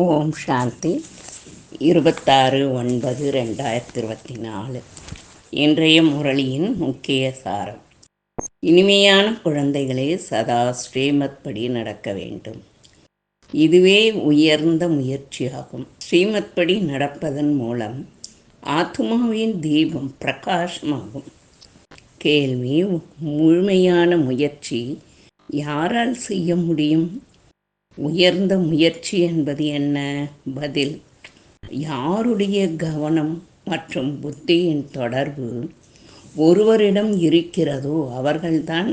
ஓம் சாந்தி. இருபத்தாறு ஒன்பது ரெண்டாயிரத்தி இருபத்தி நாலு இன்றைய முரளியின் முக்கிய சாரம். இனிமையான குழந்தைகளே சதா ஸ்ரீமத் படி நடக்க வேண்டும். இதுவே உயர்ந்த முயற்சியாகும். ஸ்ரீமத் படி நடப்பதன் மூலம் ஆத்மாவின் தீபம் பிரகாசமாகும். கேள்வி முழுமையான முயற்சி யாரால் செய்ய முடியும்? உயர்ந்த முயற்சி என்பது என்ன? பதில். யாருடைய கவனம் மற்றும் புத்தியின் தொடர்பு ஒருவரிடம் இருக்கிறதோ அவர்கள்தான்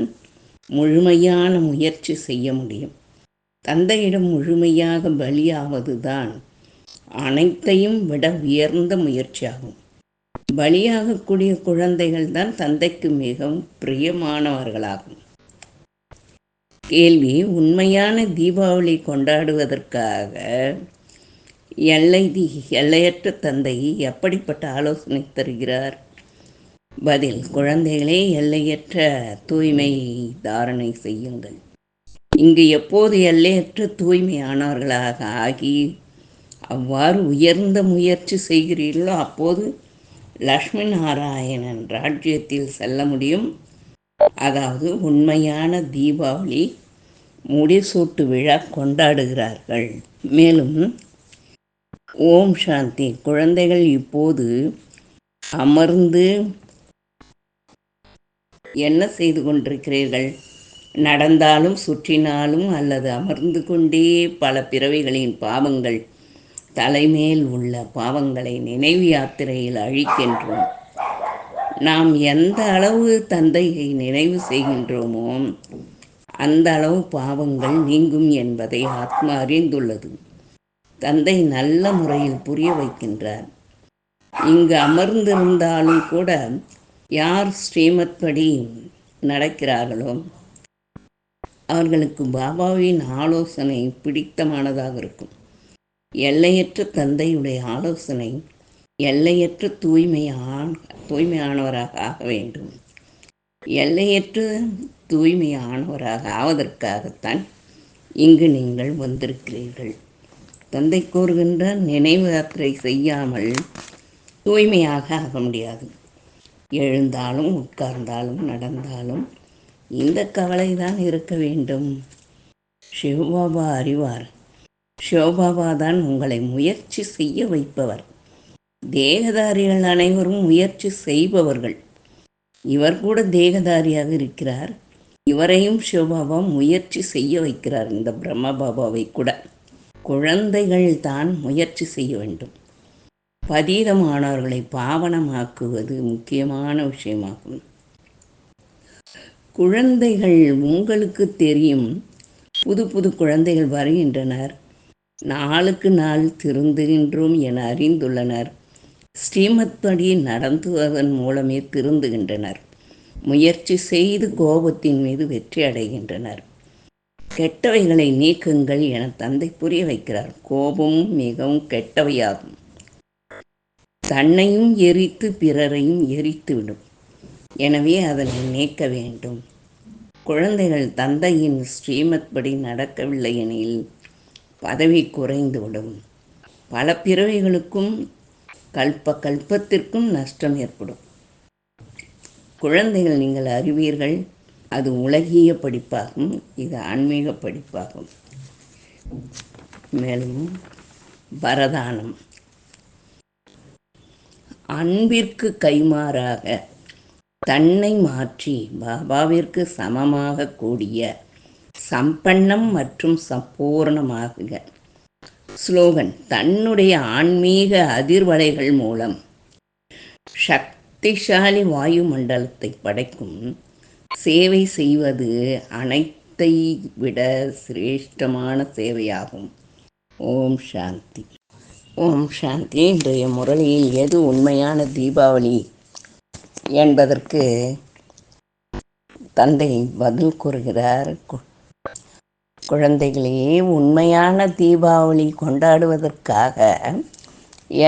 முழுமையான முயற்சி செய்ய முடியும். தந்தையிடம் முழுமையாக பலியாவதுதான் அனைத்தையும் விட உயர்ந்த முயற்சியாகும். பலியாகக்கூடிய குழந்தைகள் தான் தந்தைக்கு மிகவும் பிரியமானவர்களாகும். கேள்வி உண்மையான தீபாவளி கொண்டாடுவதற்காக எல்லை எல்லையற்ற தந்தை எப்படிப்பட்ட ஆலோசனை தருகிறார்? பதில் குழந்தைகளே எல்லையற்ற தூய்மை தாரணை செய்யுங்கள். இங்கு எப்போது எல்லையற்ற தூய்மையானவர்களாக ஆகி அவ்வாறு உயர்ந்த முயற்சி செய்கிறீர்களோ அப்போது லக்ஷ்மி நாராயணன் ராஜ்யத்தில் செல்ல முடியும். அதாவது உண்மையான தீபாவளி முடிசூட்டு விழா கொண்டாடுகிறார்கள். மேலும் ஓம் சாந்தி. குழந்தைகள் இப்போது அமர்ந்து என்ன செய்து கொண்டிருக்கிறீர்கள்? நடந்தாலும் சுற்றினாலும் அல்லது அமர்ந்து கொண்டே பல பிறவிகளின் பாவங்கள் தலைமேல் உள்ள பாவங்களை நினைவு யாத்திரையில் அழிக்கின்றோம். நாம் எந்த அளவு தந்தையை நினைவு செய்கின்றோமோ அந்த அளவு பாவங்கள் நீங்கும் என்பதை ஆத்மா அறிந்துள்ளது. தந்தை நல்ல முறையில் புரிய வைக்கின்றார். இங்கு அமர்ந்திருந்தாலும் கூட யார் ஸ்ரீமத் படி நடக்கிறார்களோ அவர்களுக்கு பாபாவின் ஆலோசனை பிடித்தமானதாக இருக்கும். எல்லையற்ற தந்தையுடைய ஆலோசனை எல்லையற்ற தூய்மை தூய்மையானவராக ஆக வேண்டும். எல்லையற்ற தூய்மையானவராக ஆவதற்காகத்தான் இங்கு நீங்கள் வந்திருக்கிறீர்கள். தந்தை கூறுகின்ற நினைவு யாத்திரை செய்யாமல் தூய்மையாக ஆக முடியாது. எழுந்தாலும் உட்கார்ந்தாலும் நடந்தாலும் இந்த கவலை தான் இருக்க வேண்டும். சிவபாபா அறிவார். சிவபாபா தான் உங்களை முயற்சி செய்ய வைப்பவர். தேகதாரிகள் அனைவரும் முயற்சி செய்பவர்கள். இவர் கூட தேகதாரியாக இருக்கிறார். இவரையும் சிவபாபா முயற்சி செய்ய வைக்கிறார் இந்த பிரம்ம பாபாவை கூட. குழந்தைகள் தான் முயற்சி செய்ய வேண்டும். பதீதமானவர்களை பாவனமாக்குவது முக்கியமான விஷயமாகும். குழந்தைகள் உங்களுக்கு தெரியும். புது புது குழந்தைகள் வருகின்றனர். நாளுக்கு நாள் திருந்துகின்றோம் என அறிந்துள்ளனர். ஸ்ரீமத் படி நடந்துவதன் மூலமே திருந்துகின்றனர். முயற்சி செய்து கோபத்தின் மீது வெற்றி அடைகின்றனர். கெட்டவைகளை நீக்குங்கள் என தந்தை புரிய வைக்கிறார். கோபமும் மிகவும் கெட்டவையாகும். தன்னையும் எரித்து பிறரையும் எரித்துவிடும். எனவே அதனை நீக்க வேண்டும். குழந்தைகள் தந்தையின் ஸ்ரீமத் படி நடக்கவில்லை எனில் பதவி குறைந்துவிடும். பல பிறவைகளுக்கும் கல்ப கல்பத்திற்கும் நஷ்டம் ஏற்படும். குழந்தைகள் நீங்கள் அறிவீர்கள் அது உலகிய படிப்பாகும் இது ஆன்மீக படிப்பாகும். மேலும் வரதானம். அன்பிற்கு கைமாறாக தன்னை மாற்றி பாபாவிற்கு சமமாக கூடிய சம்பன்னம் மற்றும் சம்பூர்ணமாகுக. ஸ்லோகன் தன்னுடைய ஆன்மீக அதிர்வலைகள் மூலம் சக்திசாலி வாயு மண்டலத்தை படைக்கும் சேவை செய்வது அனைத்தை விட சிரேஷ்டமான சேவையாகும். ஓம் சாந்தி. ஓம் சாந்தி. இன்றைய முரளியில் எது உண்மையான தீபாவளி என்பதற்கு தந்தை பதில் கூறுகிறார். குழந்தைகளே உண்மையான தீபாவளி கொண்டாடுவதற்காக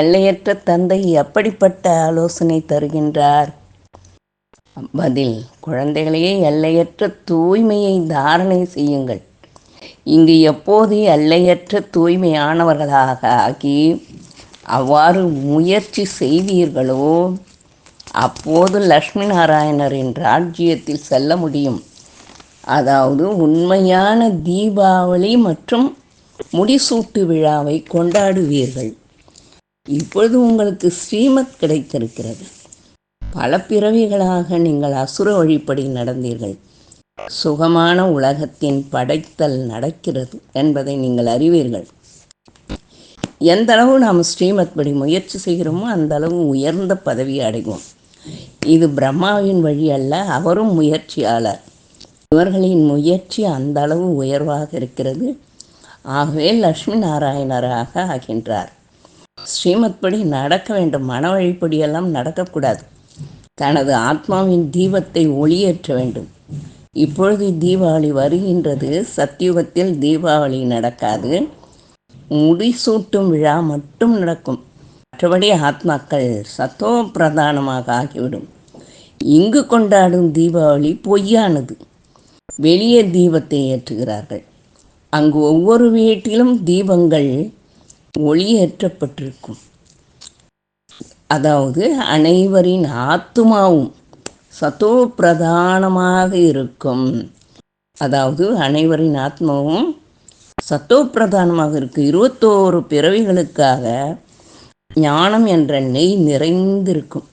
எல்லையற்ற தந்தை எப்படிப்பட்ட ஆலோசனை தருகின்றார்? பதில் குழந்தைகளே எல்லையற்ற தூய்மையை தாரணை செய்யுங்கள். இங்கு எப்போது எல்லையற்ற தூய்மையானவர்களாக ஆகி அவ்வாறு முயற்சி செய்வீர்களோ அப்போது லக்ஷ்மி நாராயணரின் ராஜ்யத்தில் செல்ல முடியும். அதாவது உண்மையான தீபாவளி மற்றும் முடிசூட்டு விழாவை கொண்டாடுவீர்கள். இப்பொழுது உங்களுக்கு ஸ்ரீமத் கிடைத்திருக்கிறது. பல பிறவிகளாக நீங்கள் அசுர வழிப்படி நடந்தீர்கள். சுகமான உலகத்தின் படைத்தல் நடக்கிறது என்பதை நீங்கள் அறிவீர்கள். எந்த அளவு நாம் ஸ்ரீமத் படி முயற்சி செய்கிறோமோ அந்த அளவு உயர்ந்த பதவி அடைவோம். இது பிரம்மாவின் வழி அல்ல அவரும் முயற்சியாளர். இவர்களின் முயற்சி அந்த அளவு உயர்வாக இருக்கிறது. ஆகவே லக்ஷ்மி நாராயணராக ஆகின்றார். ஸ்ரீமத் படி நடக்க வேண்டும். மன வழிப்படியெல்லாம் நடக்கக்கூடாது. தனது ஆத்மாவின் தீபத்தை ஒளியேற்ற வேண்டும். இப்பொழுது தீபாவளி வருகின்றது. சத்தியுகத்தில் தீபாவளி நடக்காது. முடிசூட்டும் விழா மட்டும் நடக்கும். மற்றபடி ஆத்மாக்கள் சத்தோ பிரதானமாக ஆகிவிடும். இங்கு கொண்டாடும் தீபாவளி பொய்யானது. வெளியே தீபத்தை ஏற்றுகிறார்கள். அங்கு ஒவ்வொரு வீட்டிலும் தீபங்கள் ஒளியேற்றப்பட்டிருக்கும். அதாவது அனைவரின் ஆத்மாவும் சத்தோ பிரதானமாக இருக்கும். அதாவது அனைவரின் ஆத்மாவும் சத்தோ பிரதானமாக இருக்கும். இருபத்தோரு பிறவிகளுக்காக ஞானம் என்ற நெய் நிறைந்திருக்கும்.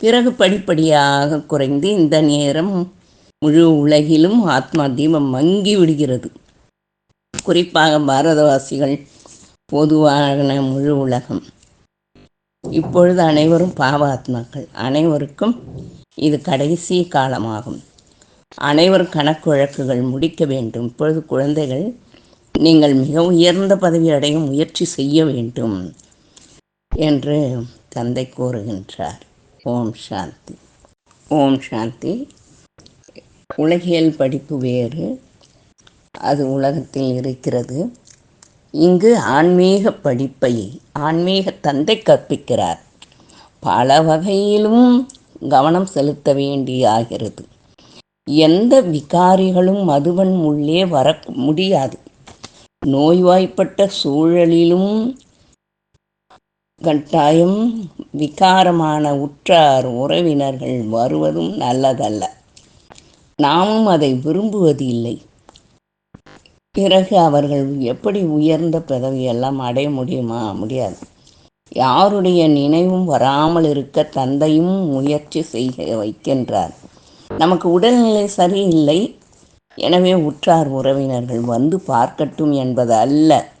பிறகு படிப்படியாக குறைந்து இந்த நேரம் முழு உலகிலும் ஆத்மா தீபம் மங்கி விடுகிறது. குறிப்பாக பாரதவாசிகள் பொதுவான முழு உலகம். இப்பொழுது அனைவரும் பாவாத்மாக்கள் அனைவருக்கும் இது கடைசி காலமாகும். அனைவரும் கணக்கு வழக்குகள் முடிக்க வேண்டும். இப்பொழுது குழந்தைகள் நீங்கள் மிக உயர்ந்த பதவி அடைய முயற்சி செய்ய வேண்டும் என்று தந்தை கூறுகின்றார். ஓம் சாந்தி. ஓம் சாந்தி. உலகியல் படிப்பு வேறு. அது உலகத்தில் இருக்கிறது. இங்கு ஆன்மீக படிப்பை ஆன்மீக தந்தை கற்பிக்கிறார். பல வகையிலும் கவனம் செலுத்த வேண்டியாகிறது. எந்த விகாரிகளும் மதுவன் உள்ளே வர முடியாது. நோய்வாய்ப்பட்ட சூழலிலும் கட்டாயம் விகாரமான உற்றார் உறவினர்கள் வருவதும் நல்லதல்ல. நாமும் அதை விரும்புவது இல்லை பிறகு அவர்கள் எப்படி உயர்ந்த பதவியெல்லாம் அடைய முடியுமா? முடியாது. யாருடைய நினைவும் வராமல் இருக்க தந்தையும் முயற்சி செய்ய வைக்கின்றார். நமக்கு உடல்நிலை சரியில்லை. எனவே உற்றார் உறவினர்கள் வந்து பார்க்கட்டும் என்பது அல்ல.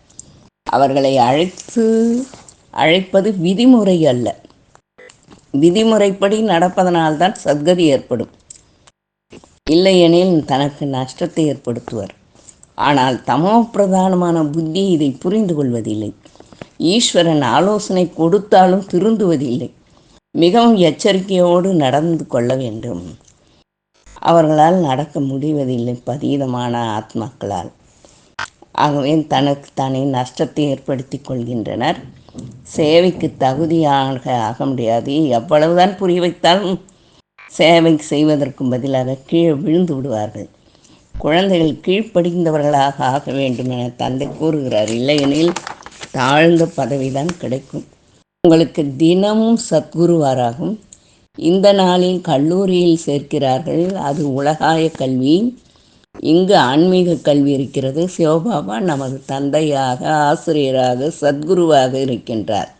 அவர்களை அழைத்து அழைப்பது விதிமுறை அல்ல. விதிமுறைப்படி நடப்பதனால்தான் சத்கதி ஏற்படும். இல்லையெனில் தனக்கு நஷ்டத்தை ஏற்படுத்துவர். ஆனால் தமோ பிரதானமான புத்தி இதை புரிந்து கொள்வதில்லை. ஈஸ்வரன் ஆலோசனை கொடுத்தாலும் திருந்துவதில்லை. மிகவும் எச்சரிக்கையோடு நடந்து கொள்ள வேண்டும். அவர்களால் நடக்க முடிவதில்லை பதீதமான ஆத்மாக்களால். ஆகவே தனக்கு தானே நஷ்டத்தை ஏற்படுத்தி கொள்கின்றனர். சேவைக்கு தகுதியாக ஆக முடியாது. எவ்வளவுதான் புரிய வைத்தாலும் சேவை செய்வதற்கு பதிலாக கீழே விழுந்து விடுவார்கள். குழந்தைகள் கீழ்ப்படிந்தவர்களாக ஆக வேண்டும் என தந்தை கூறுகிறார். இல்லையெனில் தாழ்ந்த பதவிதான் கிடைக்கும். உங்களுக்கு தினமும் சத்குருவாராகும் இந்த நாளில் கல்லூரியில் சேர்க்கிறார்கள். அது உலகாய கல்வி. இங்கு ஆன்மீக கல்வி இருக்கிறது. சிவபாபா நமது தந்தையாக ஆசிரியராக சத்குருவாக இருக்கின்றார்.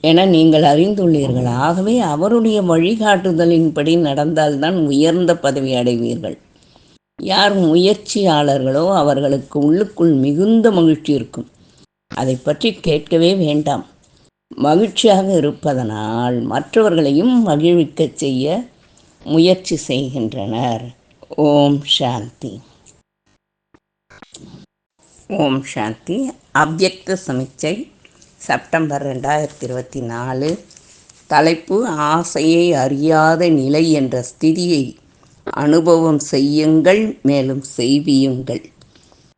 என நீங்கள் அறிந்துள்ளீர்கள். ஆகவே அவருடைய வழிகாட்டுதலின்படி நடந்தால்தான் உயர்ந்த பதவி அடைவீர்கள். யார் முயற்சியாளர்களோ அவர்களுக்கு உள்ளுக்குள் மிகுந்த மகிழ்ச்சி இருக்கும். அதை பற்றி கேட்கவே வேண்டாம். மகிழ்ச்சியாக இருப்பதனால் மற்றவர்களையும் மகிழ்விக்கச் செய்ய முயற்சி செய்கின்றனர். ஓம் சாந்தி. ஓம் சாந்தி. அவ்வக்த சமிச்சை செப்டம்பர் ரெண்டாயிரத்தி இருபத்தி நாலு தலைப்பு ஆசையை அறியாத நிலை என்ற ஸ்திதியை அனுபவம் செய்யுங்கள் மேலும் செய்வியுங்கள்.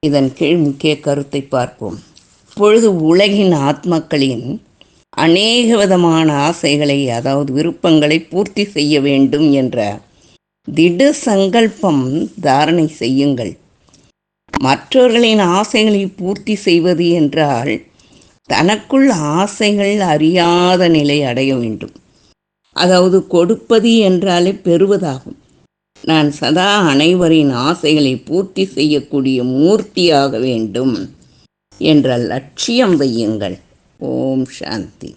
இதன் கீழ் முக்கிய கருத்தை பார்ப்போம். இப்பொழுது உலகின் ஆத்மக்களின் அநேக விதமான ஆசைகளை அதாவது விருப்பங்களை பூர்த்தி செய்ய வேண்டும் என்ற திடு சங்கல்பம் தாரணை செய்யுங்கள். மற்றவர்களின் ஆசைகளை பூர்த்தி செய்வது என்றால் தனக்குள் ஆசைகள் அறியாத நிலை அடைய வேண்டும். அதாவது கொடுப்பது என்றாலே பெறுவதாகும். நான் சதா அனைவரின் ஆசைகளை பூர்த்தி செய்யக்கூடிய மூர்த்தியாக வேண்டும். என்ற லட்சியம் வையுங்கள். ஓம் சாந்தி.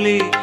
বলে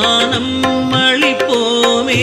ஞானம் அளிப்போமே